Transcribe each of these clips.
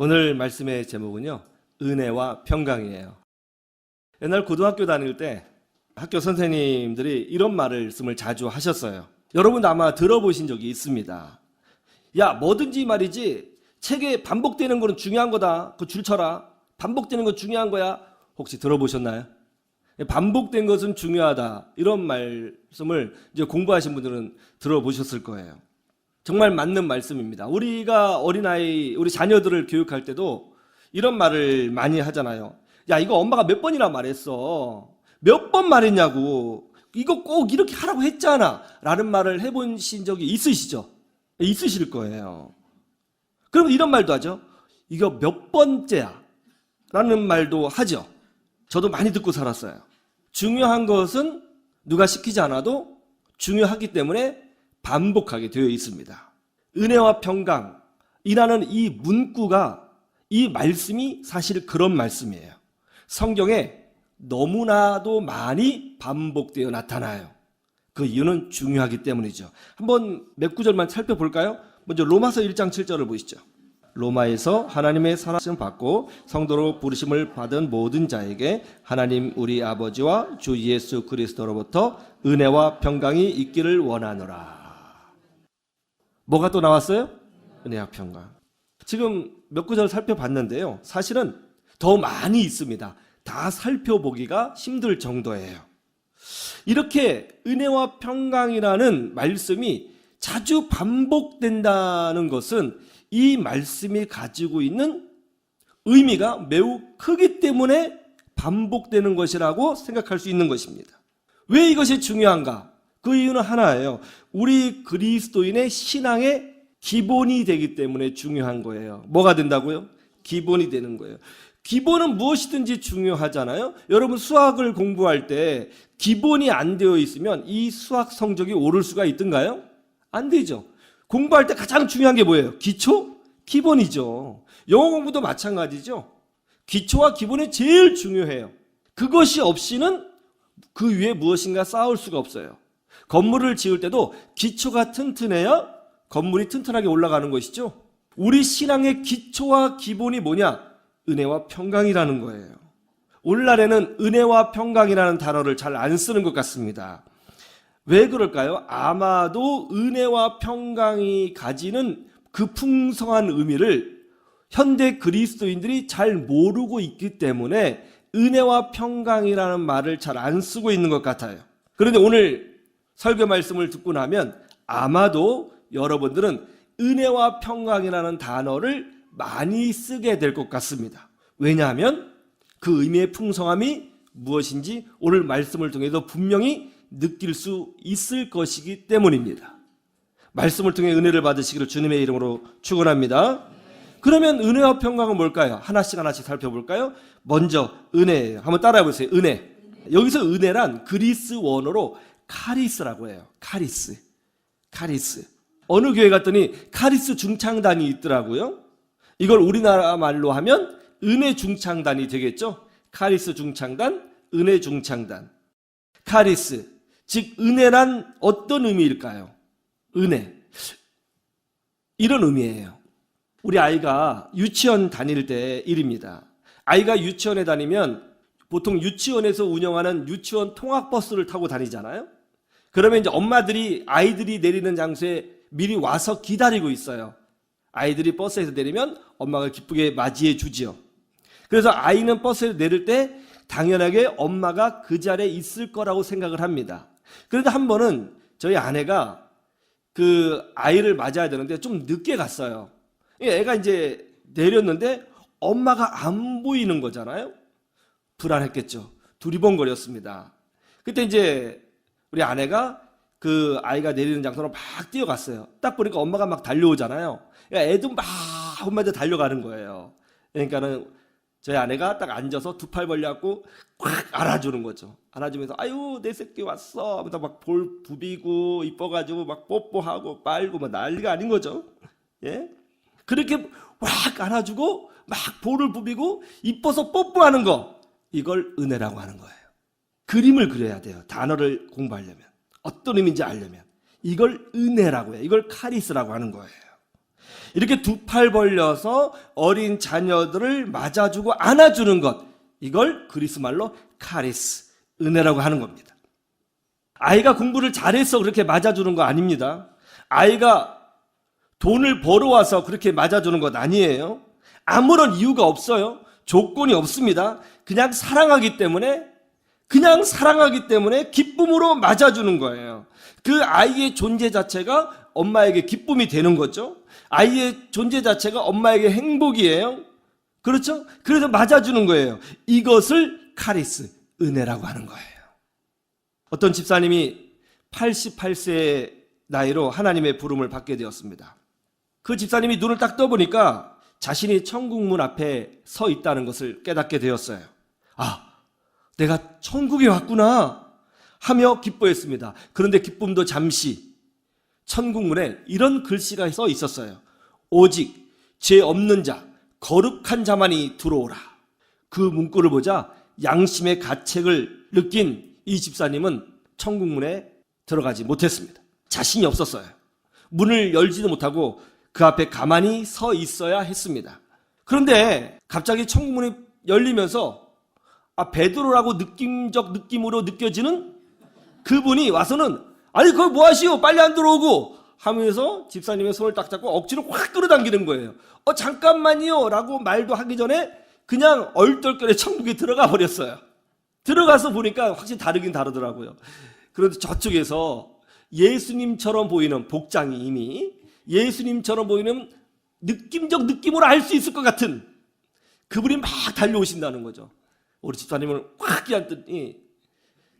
오늘 말씀의 제목은요, 은혜와 평강이에요. 옛날 고등학교 다닐 때 학교 선생님들이 이런 말씀을 자주 하셨어요. 여러분도 아마 들어보신 적이 있습니다. 야, 뭐든지 말이지, 책에 반복되는 거는 중요한 거다. 그 줄 쳐라. 반복되는 건 중요한 거야. 혹시 들어보셨나요? 반복된 것은 중요하다. 이런 말씀을 이제 공부하신 분들은 들어보셨을 거예요. 정말 맞는 말씀입니다. 우리가 어린아이, 우리 자녀들을 교육할 때도 이런 말을 많이 하잖아요. 야, 이거 엄마가 몇 번이나 말했어. 몇 번 말했냐고. 이거 꼭 이렇게 하라고 했잖아. 라는 말을 해보신 적이 있으시죠? 있으실 거예요. 그럼 이런 말도 하죠. 이거 몇 번째야. 라는 말도 하죠. 저도 많이 듣고 살았어요. 중요한 것은 누가 시키지 않아도 중요하기 때문에 반복하게 되어 있습니다. 은혜와 평강이라는 이 문구가 이 말씀이 사실 그런 말씀이에요. 성경에 너무나도 많이 반복되어 나타나요. 그 이유는 중요하기 때문이죠. 한번 몇 구절만 살펴볼까요? 먼저 로마서 1장 7절을 보시죠. 로마에서 하나님의 사랑을 받고 성도로 부르심을 받은 모든 자에게 하나님 우리 아버지와 주 예수 그리스도로부터 은혜와 평강이 있기를 원하노라. 뭐가 또 나왔어요? 은혜와 평강. 지금 몇 구절 살펴봤는데요. 사실은 더 많이 있습니다. 다 살펴보기가 힘들 정도예요. 이렇게 은혜와 평강이라는 말씀이 자주 반복된다는 것은 이 말씀이 가지고 있는 의미가 매우 크기 때문에 반복되는 것이라고 생각할 수 있는 것입니다. 왜 이것이 중요한가? 그 이유는 하나예요. 우리 그리스도인의 신앙의 기본이 되기 때문에 중요한 거예요. 뭐가 된다고요? 기본이 되는 거예요. 기본은 무엇이든지 중요하잖아요. 여러분 수학을 공부할 때 기본이 안 되어 있으면 이 수학 성적이 오를 수가 있던가요? 안 되죠. 공부할 때 가장 중요한 게 뭐예요? 기초? 기본이죠. 영어 공부도 마찬가지죠. 기초와 기본이 제일 중요해요. 그것이 없이는 그 위에 무엇인가 쌓을 수가 없어요. 건물을 지을 때도 기초가 튼튼해야 건물이 튼튼하게 올라가는 것이죠. 우리 신앙의 기초와 기본이 뭐냐? 은혜와 평강이라는 거예요. 오늘날에는 은혜와 평강이라는 단어를 잘 안 쓰는 것 같습니다. 왜 그럴까요? 아마도 은혜와 평강이 가지는 그 풍성한 의미를 현대 그리스도인들이 잘 모르고 있기 때문에 은혜와 평강이라는 말을 잘 안 쓰고 있는 것 같아요. 그런데 오늘 설교 말씀을 듣고 나면 아마도 여러분들은 은혜와 평강이라는 단어를 많이 쓰게 될 것 같습니다. 왜냐하면 그 의미의 풍성함이 무엇인지 오늘 말씀을 통해서 분명히 느낄 수 있을 것이기 때문입니다. 말씀을 통해 은혜를 받으시기를 주님의 이름으로 축원합니다. 그러면 은혜와 평강은 뭘까요? 하나씩 하나씩 살펴볼까요? 먼저 은혜예요. 한번 따라해 보세요. 은혜. 여기서 은혜란 그리스 원어로 카리스라고 해요. 카리스. 카리스. 어느 교회 갔더니 카리스 중창단이 있더라고요. 이걸 우리나라 말로 하면 은혜 중창단이 되겠죠? 카리스 중창단, 은혜 중창단. 카리스. 즉, 은혜란 어떤 의미일까요? 은혜. 이런 의미예요. 우리 아이가 유치원 다닐 때 일입니다. 아이가 유치원에 다니면 보통 유치원에서 운영하는 유치원 통학버스를 타고 다니잖아요? 그러면 이제 엄마들이 아이들이 내리는 장소에 미리 와서 기다리고 있어요. 아이들이 버스에서 내리면 엄마가 기쁘게 맞이해 주지요. 그래서 아이는 버스에 내릴 때 당연하게 엄마가 그 자리에 있을 거라고 생각을 합니다. 그런데 한 번은 저희 아내가 그 아이를 맞아야 되는데 좀 늦게 갔어요. 애가 이제 내렸는데 엄마가 안 보이는 거잖아요. 불안했겠죠. 두리번거렸습니다. 그때 이제 우리 아내가 그 아이가 내리는 장소로 막 뛰어갔어요. 딱 보니까 엄마가 막 달려오잖아요. 그러니까 애도 막 엄마한테 달려가는 거예요. 그러니까는 저희 아내가 딱 앉아서 두 팔 벌려갖고 꽉 안아주는 거죠. 안아주면서 아유 내 새끼 왔어 하면서 막볼 부비고 이뻐가지고 막 뽀뽀하고 빨고 막 난리가 아닌 거죠. 예? 그렇게 확 안아주고 막 볼을 부비고 이뻐서 뽀뽀하는 거 이걸 은혜라고 하는 거예요. 그림을 그려야 돼요. 단어를 공부하려면 어떤 의미인지 알려면 이걸 은혜라고 해요. 이걸 카리스라고 하는 거예요. 이렇게 두 팔 벌려서 어린 자녀들을 맞아주고 안아주는 것. 이걸 그리스 말로 카리스, 은혜라고 하는 겁니다. 아이가 공부를 잘해서 그렇게 맞아주는 거 아닙니다. 아이가 돈을 벌어와서 그렇게 맞아주는 것 아니에요. 아무런 이유가 없어요. 조건이 없습니다. 그냥 사랑하기 때문에, 그냥 사랑하기 때문에 기쁨으로 맞아주는 거예요. 그 아이의 존재 자체가 엄마에게 기쁨이 되는 거죠. 아이의 존재 자체가 엄마에게 행복이에요. 그렇죠? 그래서 맞아주는 거예요. 이것을 카리스, 은혜라고 하는 거예요. 어떤 집사님이 88세의 나이로 하나님의 부름을 받게 되었습니다. 그 집사님이 눈을 딱 떠보니까 자신이 천국문 앞에 서 있다는 것을 깨닫게 되었어요. 아, 내가 천국에 왔구나 하며 기뻐했습니다. 그런데 기쁨도 잠시 천국문에 이런 글씨가 써 있었어요. 오직 죄 없는 자, 거룩한 자만이 들어오라. 그 문구를 보자 양심의 가책을 느낀 이 집사님은 천국문에 들어가지 못했습니다. 자신이 없었어요. 문을 열지도 못하고 그 앞에 가만히 서 있어야 했습니다. 그런데 갑자기 천국문이 열리면서 아 베드로라고 느낌적 느낌으로 느껴지는 그분이 와서는 아니 그걸 뭐 하시오 빨리 안 들어오고 하면서 집사님의 손을 딱 잡고 억지로 확 끌어당기는 거예요. 어 잠깐만요라고 말도 하기 전에 그냥 얼떨결에 천국에 들어가 버렸어요. 들어가서 보니까 확실히 다르긴 다르더라고요. 그런데 저쪽에서 예수님처럼 보이는 복장이 이미 예수님처럼 보이는 느낌적 느낌으로 알 수 있을 것 같은 그분이 막 달려오신다는 거죠. 우리 집사님을 확 끼안더니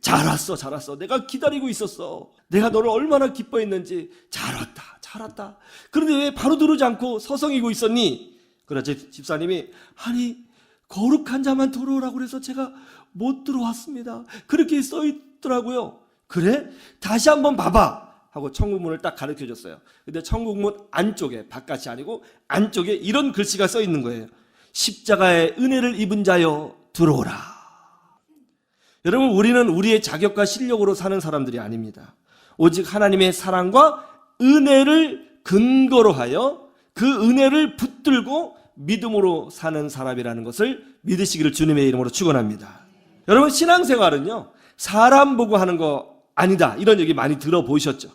잘 왔어, 잘 왔어. 내가 기다리고 있었어. 내가 너를 얼마나 기뻐했는지 잘 왔다, 잘 왔다. 그런데 왜 바로 들어오지 않고 서성이고 있었니? 집- 집사님이 아니 거룩한 자만 들어오라고 그래서 제가 못 들어왔습니다. 그렇게 써 있더라고요. 그래? 다시 한번 봐봐. 하고 천국문을 딱 가르쳐 줬어요. 근데 천국문 안쪽에 바깥이 아니고 안쪽에 이런 글씨가 써 있는 거예요. 십자가의 은혜를 입은 자여 들어오라. 여러분 우리는 우리의 자격과 실력으로 사는 사람들이 아닙니다. 오직 하나님의 사랑과 은혜를 근거로 하여 그 은혜를 붙들고 믿음으로 사는 사람이라는 것을 믿으시기를 주님의 이름으로 축원합니다. 여러분 신앙생활은요 사람 보고 하는 거 아니다 이런 얘기 많이 들어보셨죠?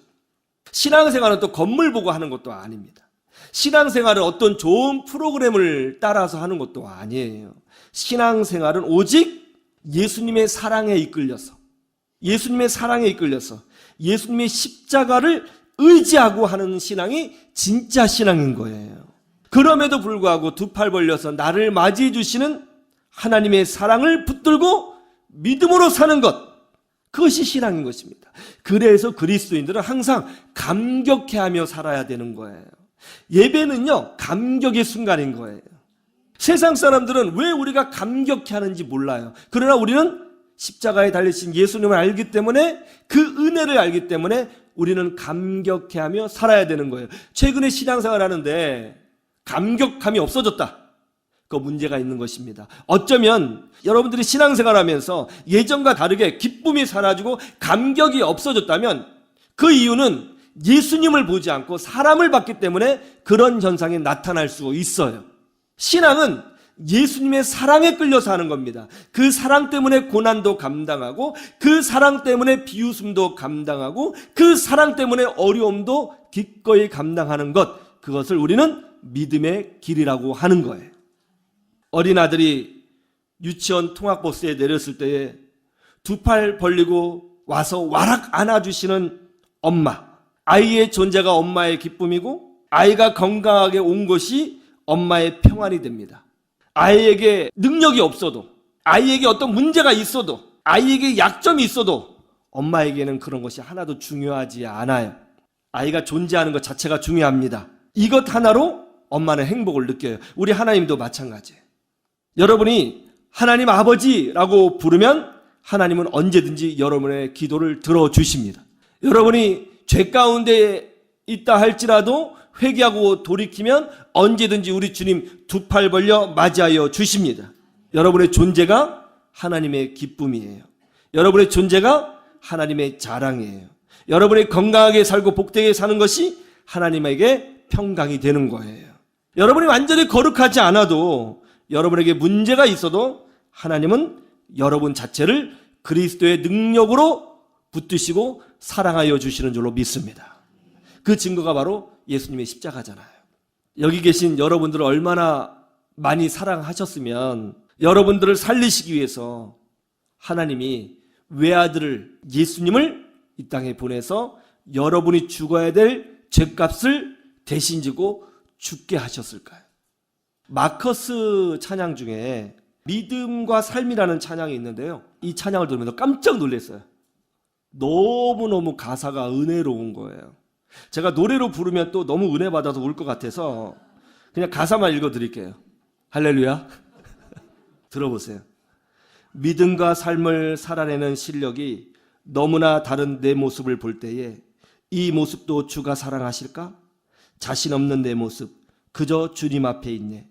신앙생활은 또 건물 보고 하는 것도 아닙니다. 신앙생활은 어떤 좋은 프로그램을 따라서 하는 것도 아니에요. 신앙생활은 오직 예수님의 사랑에 이끌려서 예수님의 사랑에 이끌려서 예수님의 십자가를 의지하고 하는 신앙이 진짜 신앙인 거예요. 그럼에도 불구하고 두 팔 벌려서 나를 맞이해 주시는 하나님의 사랑을 붙들고 믿음으로 사는 것. 그것이 신앙인 것입니다. 그래서 그리스도인들은 항상 감격해 하며 살아야 되는 거예요. 예배는요, 감격의 순간인 거예요. 세상 사람들은 왜 우리가 감격해 하는지 몰라요. 그러나 우리는 십자가에 달리신 예수님을 알기 때문에 그 은혜를 알기 때문에 우리는 감격해 하며 살아야 되는 거예요. 최근에 신앙생활 하는데 감격감이 없어졌다. 그 문제가 있는 것입니다. 어쩌면 여러분들이 신앙생활 하면서 예전과 다르게 기쁨이 사라지고 감격이 없어졌다면 그 이유는 예수님을 보지 않고 사람을 봤기 때문에 그런 현상이 나타날 수 있어요. 신앙은 예수님의 사랑에 끌려서 하는 겁니다. 그 사랑 때문에 고난도 감당하고 그 사랑 때문에 비웃음도 감당하고 그 사랑 때문에 어려움도 기꺼이 감당하는 것 그것을 우리는 믿음의 길이라고 하는 거예요. 어린 아들이 유치원 통학버스에 내렸을 때에 두 팔 벌리고 와서 와락 안아주시는 엄마. 아이의 존재가 엄마의 기쁨이고 아이가 건강하게 온 것이 엄마의 평안이 됩니다. 아이에게 능력이 없어도 아이에게 어떤 문제가 있어도 아이에게 약점이 있어도 엄마에게는 그런 것이 하나도 중요하지 않아요. 아이가 존재하는 것 자체가 중요합니다. 이것 하나로 엄마는 행복을 느껴요. 우리 하나님도 마찬가지예요. 여러분이 하나님 아버지라고 부르면 하나님은 언제든지 여러분의 기도를 들어주십니다. 여러분이 죄 가운데 있다 할지라도 회개하고 돌이키면 언제든지 우리 주님 두 팔 벌려 맞이하여 주십니다. 여러분의 존재가 하나님의 기쁨이에요. 여러분의 존재가 하나님의 자랑이에요. 여러분이 건강하게 살고 복되게 사는 것이 하나님에게 평강이 되는 거예요. 여러분이 완전히 거룩하지 않아도 여러분에게 문제가 있어도 하나님은 여러분 자체를 그리스도의 능력으로 붙드시고 사랑하여 주시는 줄로 믿습니다. 그 증거가 바로 예수님의 십자가잖아요. 여기 계신 여러분들을 얼마나 많이 사랑하셨으면 여러분들을 살리시기 위해서 하나님이 외아들을 예수님을 이 땅에 보내서 여러분이 죽어야 될 죄값을 대신 지고 죽게 하셨을까요? 마커스 찬양 중에 믿음과 삶이라는 찬양이 있는데요. 이 찬양을 들으면서 깜짝 놀랐어요. 너무너무 가사가 은혜로운 거예요. 제가 노래로 부르면 또 너무 은혜 받아서 울 것 같아서 그냥 가사만 읽어 드릴게요. 할렐루야. 들어보세요. 믿음과 삶을 살아내는 실력이 너무나 다른 내 모습을 볼 때에 이 모습도 주가 사랑하실까? 자신 없는 내 모습, 그저 주님 앞에 있네.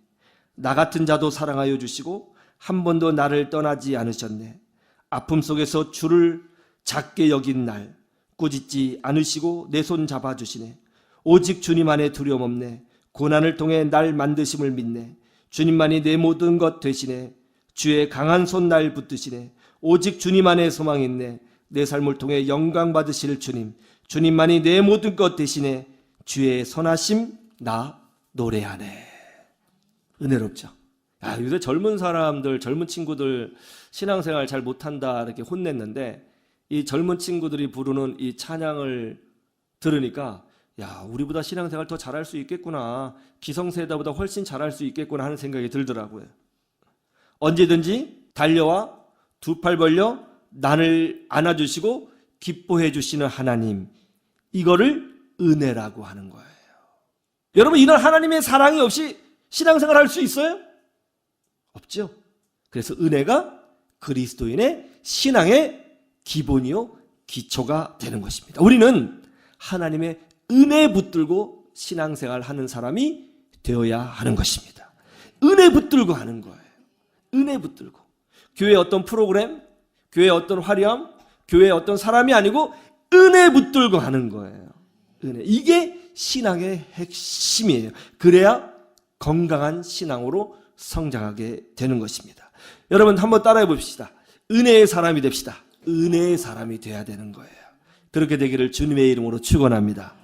나 같은 자도 사랑하여 주시고 한 번도 나를 떠나지 않으셨네. 아픔 속에서 주를 작게 여긴 날 꾸짖지 않으시고 내 손 잡아 주시네. 오직 주님 안에 두려움 없네. 고난을 통해 날 만드심을 믿네. 주님만이 내 모든 것 되시네. 주의 강한 손 날 붙드시네. 오직 주님 안에 소망 있네. 내 삶을 통해 영광 받으실 주님. 주님만이 내 모든 것 되시네. 주의 선하심 나 노래하네. 은혜롭죠. 야, 요새 젊은 사람들, 젊은 친구들 신앙생활 잘 못한다 이렇게 혼냈는데 이 젊은 친구들이 부르는 이 찬양을 들으니까 야, 우리보다 신앙생활 더 잘할 수 있겠구나. 기성세대보다 훨씬 잘할 수 있겠구나 하는 생각이 들더라고요. 언제든지 달려와 두 팔 벌려 나를 안아주시고 기뻐해 주시는 하나님. 이거를 은혜라고 하는 거예요. 여러분, 이런 하나님의 사랑이 없이 신앙생활 할 수 있어요? 없죠. 그래서 은혜가 그리스도인의 신앙의 기본이요, 기초가 되는 것입니다. 우리는 하나님의 은혜 붙들고 신앙생활 하는 사람이 되어야 하는 것입니다. 은혜 붙들고 하는 거예요. 은혜 붙들고. 교회 어떤 프로그램, 교회 어떤 화려함, 교회 어떤 사람이 아니고 은혜 붙들고 하는 거예요. 은혜. 이게 신앙의 핵심이에요. 그래야 건강한 신앙으로 성장하게 되는 것입니다. 여러분 한번 따라해 봅시다. 은혜의 사람이 됩시다. 은혜의 사람이 돼야 되는 거예요. 그렇게 되기를 주님의 이름으로 축원합니다.